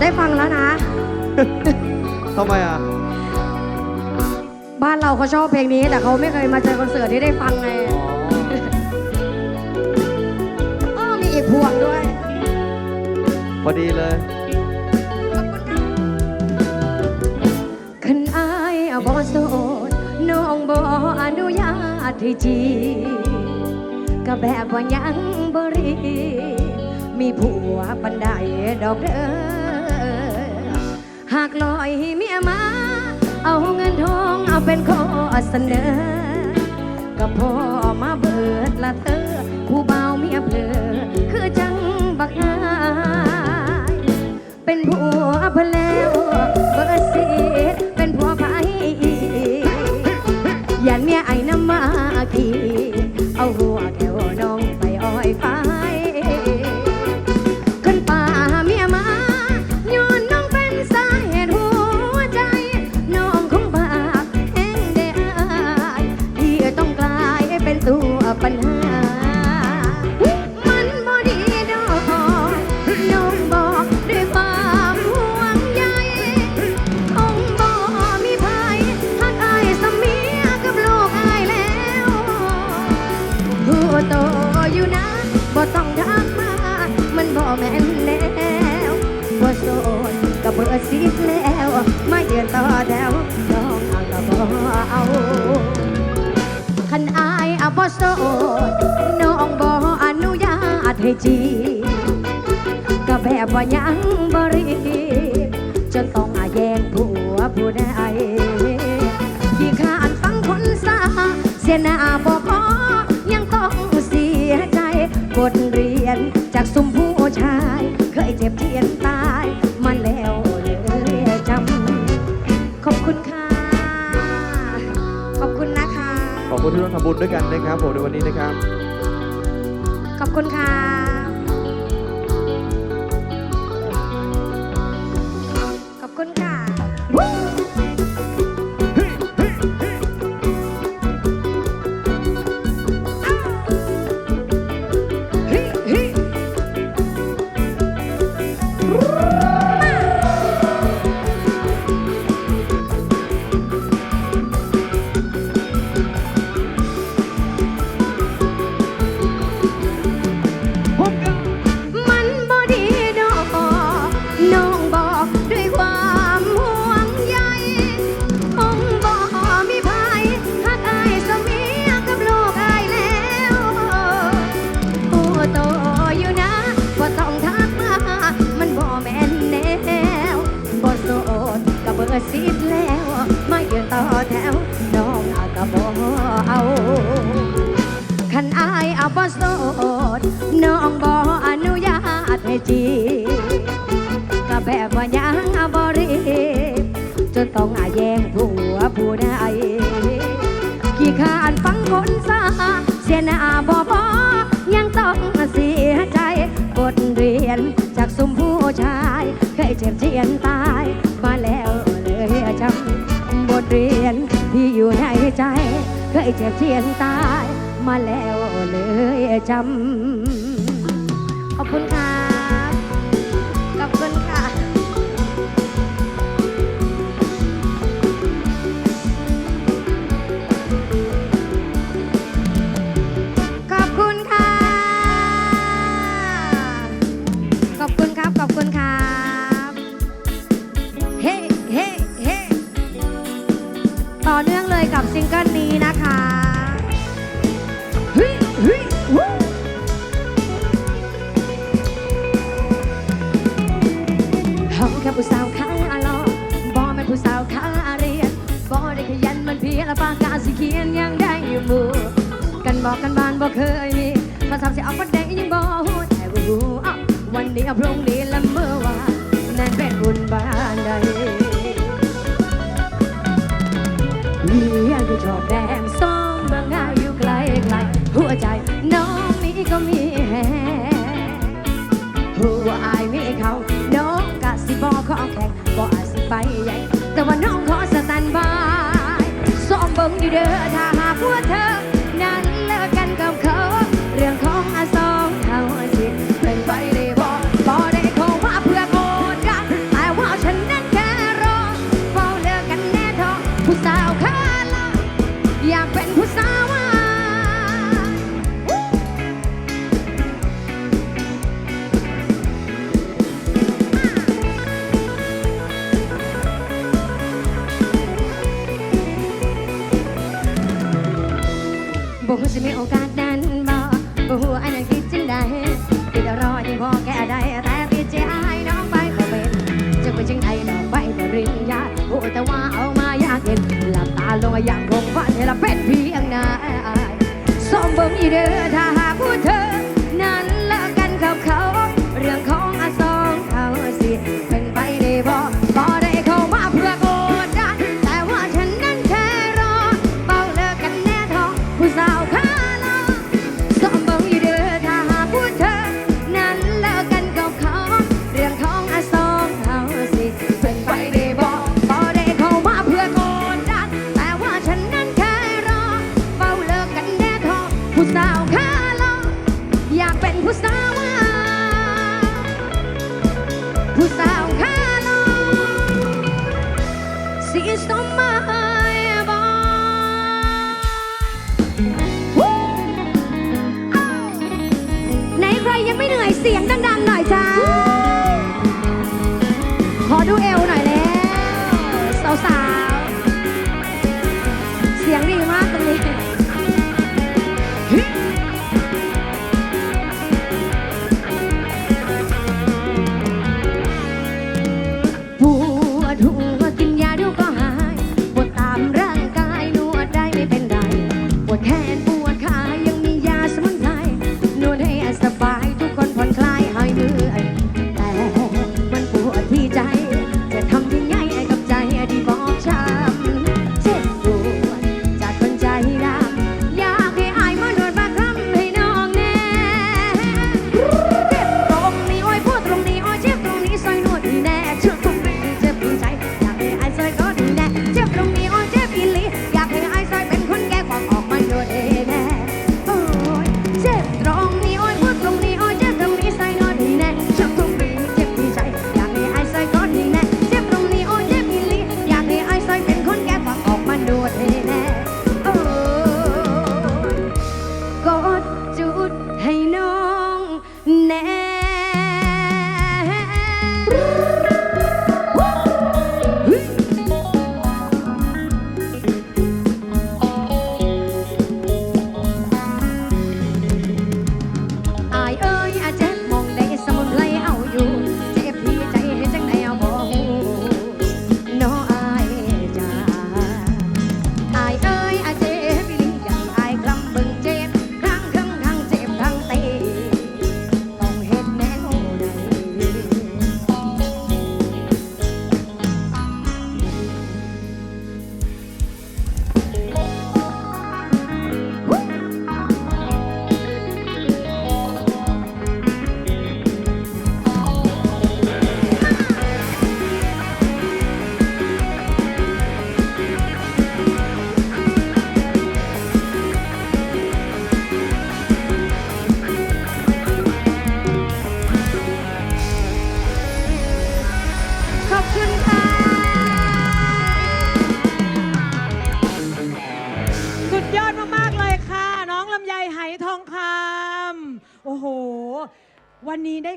ได้ฟังแล้วนะ ทำไมอะ บ้านเราเขาชอบเพลงนี้ แต่เขาไม่เคยมาเจอคอนเสิร์ตที่ได้ฟังไงอ๋ออ้อมีอีกพวงด้วย พอดีเลยคันอายเอาบ่โสดน้องบ่อนุญาตให้จีก็แบบว่ายังบ่รีมีผัวปันไดดอกเด้อหาก ลอยเมียมา เอาเงินทองเอาเป็นข้อเสนอ ก็พอมาเบิดละเธอ ก็เบิดสิทธิ์แล้ว มาเยือนต่อแถวน้องเอาก็บ่เอาคันอายอาบ่โสดน้องบ่อนุญาตให้จีก็แบบว่ายังบรีจนต้องอาแย่งผัวผู้ใดขี้ขานฟังคนสาเสียหน้าบ่พอยังต้องเสียใจบทเรียนจากสุมผู้ชาย เคยเจ็บเทียน คนที่ร่วมทำบุญด้วยกันนะครับผมในวันนี้นะครับ ขอบคุณค่ะ ดก็เบิดสิทธิ์แล้ว มายืนต่อแถว น้องอาก็บ่เอาคันอายอาบ่โสดน้องบ่อนุญาตให้จีก็แบบว่ายังบ่รีบจนต้องอาแย่งผัวผู้ใดขี้ขานฟังคนซาเสียหน้าบ่พอยังต้องเสียใจบทเรียนจากสุมผู้ชาย เคยเจ็บเจียนตาย อยู่ในใจ เคยเจ็บเทียนตาย มาแล้วเลยจำ ขอบคุณค่ะ ขอบคุณค่ะ เฮาแค่ผู้สาวขาลอบ่แม่นผู้สาวขาเรียนบ่ได้ขยันมันเพียรปากกาสิเขียนยังได้อยู่มู่กันบอกกันบานบ่เคยมีภาษาสิเอาประเด็นยังบ่ฮู้แต่ว่ารู้อ้าววันนี้เอาพรุ่งนี้และเมื่อวานนั่นเป็นบุญบ้านใดเรียนก็ชอบแดงส้อ อย่างคงฝันให้เราเป็นเพียงนายสมเบิ่งอีเด้อถ้า ผู้สา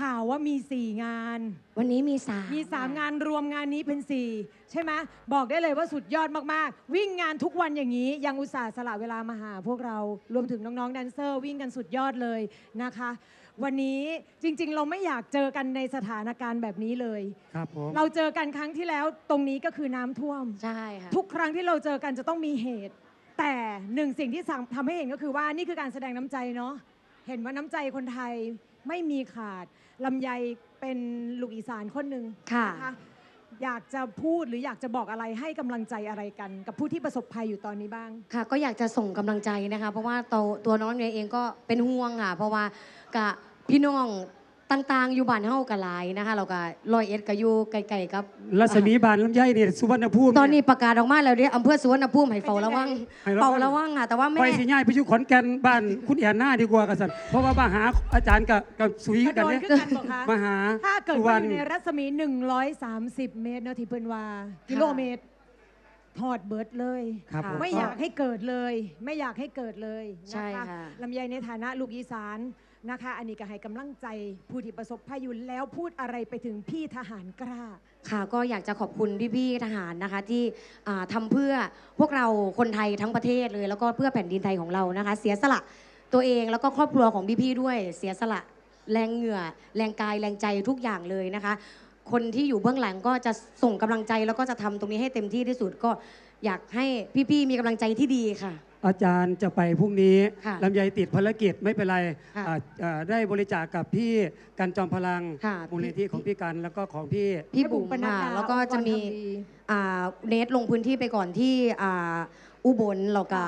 ข่าวว่ามี 4 งาน วันนี้มีสามมี 3 งานรวมงานนี้เป็น 4 ใช่ไหมบอกได้เลยว่าสุดยอดมากๆ วิ่งงานทุกวันอย่างนี้ ยังอุตส่าห์สละเวลามาหาพวกเรารวมถึงน้องๆแดนเซอร์ วิ่งกันสุดยอดเลยนะคะ วันนี้จริงๆ เราไม่อยากเจอกันในสถานการณ์แบบนี้เลย ครับผมเราเจอกันครั้งที่แล้วตรงนี้ก็คือน้ำท่วม ใช่ค่ะ ทุกครั้งที่เราเจอกันจะต้องมีเหตุ แต่หนึ่งสิ่งที่ทำให้เห็นก็คือว่านี่คือการแสดงน้ำใจเนาะเห็นว่าน้ำใจคนไทย ไม่มีขาดลำไยเป็นลูกอีสานคนหนึ่งค่ะนอยากจะพูดหรืออยากจะบอกอะไรให้กำลังใจอะไรกัน กับผู้ที่ประสบภัยอยู่ตอนนี้บ้าง ค่ะก็อยากจะส่งกำลังใจนะคะ เพราะว่าตัวตัวน้องเนี่ยเองก็เป็นห่วงค่ะ เพราะว่ากะพี่น้อง ต่างๆ อยู่บ้านเฮากะหลายนะคะเราก็ลอยเอ็ดก็อยู่ไกลๆกับ รัศมีบานลำไยเนี่ยสุวรรณภูมิตอนนี้ประกาศออกมาแล้วเด้อำเภอสุวรรณภูมิให้เฝ้าระวังให้ระวังเฝ้าระวังค่ะแต่ว่าไปแม่สิย้ายไปอยู่ขอนแก่นบ้านคุณแอนนาดีกว่ากันสันเพราะว่ามาหาอาจารย์กับกับสุยกระกันโดดเนี่ยขึ้นกันบอกคะมาหาถ้าเกิดสุวว่ารรอณยู่ในรัศมี 130 เมตรเนาะที่เพิ่นว่ากิโลเมตรถอดเบิร์ดเลยครับผมไม่อยากให้เกิดเลย ไม่อยากให้เกิดเลยใช่นะคะค่ะลำไยในฐานะลูกอีสาน นะคะ อันนี้ก็ให้กำลังใจผู้ที่ประสบพายุแล้วพูดอะไรไปถึงพี่ทหารกล้า ค่ะก็อยากจะขอบคุณพี่ๆทหารนะคะ ที่อ่าทำเพื่อพวกเราคนไทยทั้งประเทศเลย แล้วก็เพื่อแผ่นดินไทยของเรานะคะ เสียสละตัวเองแล้วก็ครอบครัวของพี่ๆด้วย เสียสละแรงเหงื่อ แรงกายแรงใจทุกอย่างเลยนะคะ คนที่อยู่เบื้องหลังก็จะส่งกำลังใจแล้วก็จะทำตรงนี้ให้เต็มที่ที่สุดก็อยากให้พี่ๆมีกำลังใจที่ดีค่ะ อาจารย์จะไปพรุ่งนี้ค่ะลำไยติดภารกิจไม่เป็นไรค่ะอ่าอ่าได้บริจาคกับพี่กันจอมพลังค่ะมูลนิธิของพี่กันแล้วก็ของพี่ พี่แม่บุ๋บุ๋มมปนัดค่ะดาแล้วก็จะมีองค์กรทำดี อ่าเนทลงพื้นที่ไปก่อนที่อ่าอุบลแล้วก็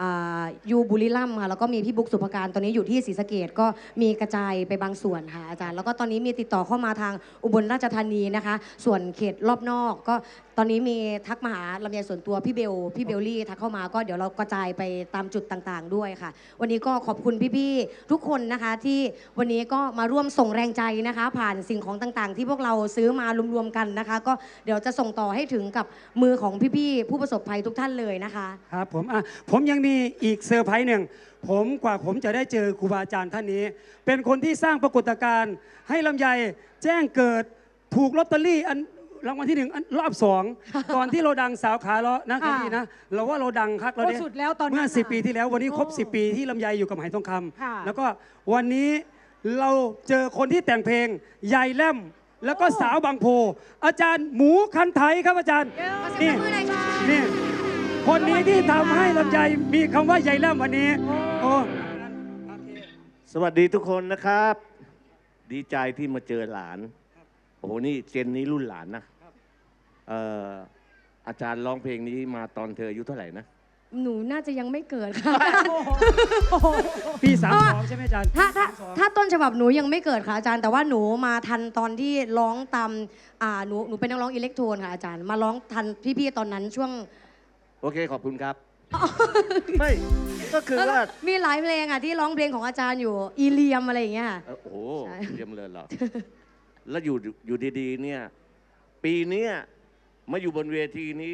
อ่าอยูบุรีรัมย์ค่ะแล้วก็มีพี่บุ๊กสุภการตอนนี้อยู่ที่ศรีสะเกดก็มีกระจายไปบางส่วนค่ะอาจารย์ แล้วก็ตอนนี้มีติดต่อเข้ามาทางอุบลราชธานีนะคะ ส่วนเขตรอบนอกก็ตอนนี้มีทักมาหาลำไยส่วนตัวพี่เบลพี่เบลลี่ทักเข้ามาก็เดี๋ยวเรากระจายไปตามจุดต่างๆ ด้วยค่ะ วันนี้ก็ขอบคุณพี่ๆทุกคนนะคะที่วันนี้ก็มาร่วมส่งแรงใจนะคะ ผ่านสิ่งของต่างๆ ที่พวกเราซื้อมารวมๆกันนะคะ ก็เดี๋ยวจะส่งต่อให้ถึงกับมือของพี่ๆผู้ประสบภัยทุกท่านเลยนะคะ ครับผมอะผมยังมีอีกเซอร์ไพรส์หนึ่ง ผมกว่าผมจะได้เจอครูบาอาจารย์ท่านนี้ เป็นคนที่สร้างปรากฏการณ์ให้ลำไยแจ้งเกิดถูกลอตเตอรี่อัน รางวัลที่หนึ่งอันรอบสองตอนที่เราดังสาวขาเลาะนะค่ะพี่นะเราว่าเราดังคักเราโอ้เนี่ยสุดแล้วตอนนั้นเมื่อน่ะสิปีที่แล้ววันนี้ครบ โอ้10 ปีที่ลำไยอยู่กับไหทองคค่ะำแล้วก็วันนี้เราเจอคนที่แต่งเพลงยายแล่มแล้วก็สาวบางโพ อาจารย์หมูคันไทยครับอาจารย์นี่ นี่คนนี้ที่ทำให้ลำไยมีคำว่ายายแล่มวันนี้ โอ้สวัสดีทุกคนนะครับ ดีใจที่มาเจอหลาน โอ้โห นี่เจนนี้รุ่นหลานนะเอ่ออาจารย์ร้องเพลงนี้มาตอนเธออายุเท่าไหร่นะ หนูน่าจะยังไม่เกิดค่ะ ปีสามสองใช่ไหมอาจารย์ถ้าถ้าสมสองถ้าต้นฉบับหนูยังไม่เกิดค่ะอาจารย์ แต่ว่าหนูมาทันตอนที่ร้องตามอ่าหนูหนูเป็นนักร้องอิเล็กโทรนค่ะอาจารย์ มาร้องทันพี่ๆตอนนั้นช่วงโอเคขอบคุณครับ ไม่ ก็คือแล้วก็ว่า มีหลายเพลงอะที่ร้องเพลงของอาจารย์อยู่ อีเลียมอะไรอย่างเงี้ยค่ะ เอ่อโอ้โหใช่ เยี่ยมเลยเหรอ แล้วอยู่อยู่ดีๆเนี่ย ปีเนี้ย มาอยู่บนเวทีนี้